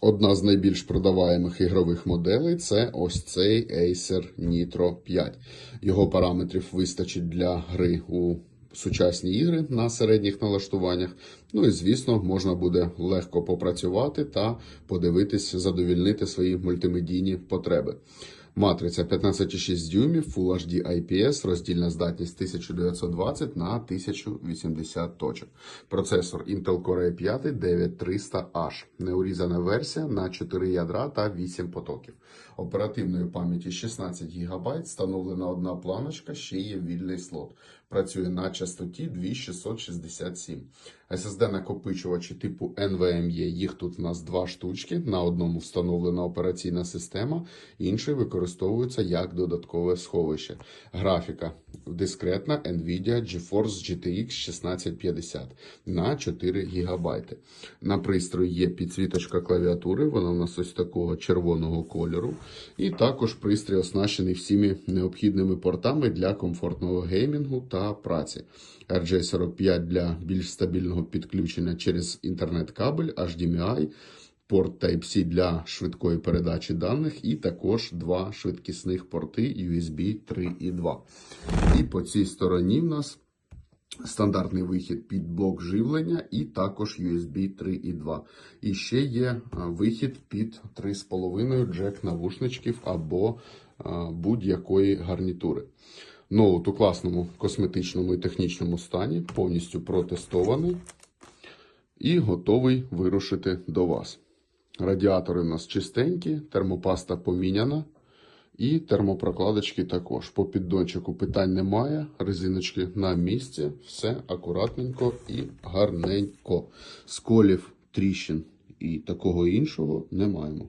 Одна з найбільш продаваємих ігрових моделей це ось цей Acer Nitro 5. Його параметрів вистачить для гри у сучасні ігри на середніх налаштуваннях. Ну і звісно, можна буде легко попрацювати та подивитись, задовільнити свої мультимедійні потреби. Матриця 15,6 дюймів, Full HD IPS, роздільна здатність 1920 на 1080 точок. Процесор Intel Core i5 9300H. Неурізана версія на 4 ядра та 8 потоків. Оперативної пам'яті 16 ГБ, встановлена одна планочка, ще є вільний слот. Працює на частоті 2667. SSD-накопичувачі типу NVMe, їх тут у нас два штучки. На одному встановлена операційна система, інший використовується як додаткове сховище. Графіка дискретна NVIDIA GeForce GTX 1650 на 4 ГБ. На пристрої є підсвіточка клавіатури, вона у нас ось такого червоного кольору. І також пристрій оснащений всіми необхідними портами для комфортного геймінгу та праці. RJ45 для більш стабільного підключення через інтернет-кабель, HDMI, порт Type-C для швидкої передачі даних, і також два швидкісних порти USB 3 і 2. І по цій стороні в нас стандартний вихід під блок живлення і також USB 3 і 2. І ще є вихід під 3,5 джек навушничків або будь-якої гарнітури. Ноут у класному косметичному і технічному стані, повністю протестований і готовий вирушити до вас. Радіатори у нас чистенькі, термопаста поміняна. І термопрокладочки також. По піддончику питань немає. Резиночки на місці. Все акуратненько і гарненько. Сколів, тріщин і такого іншого не маємо.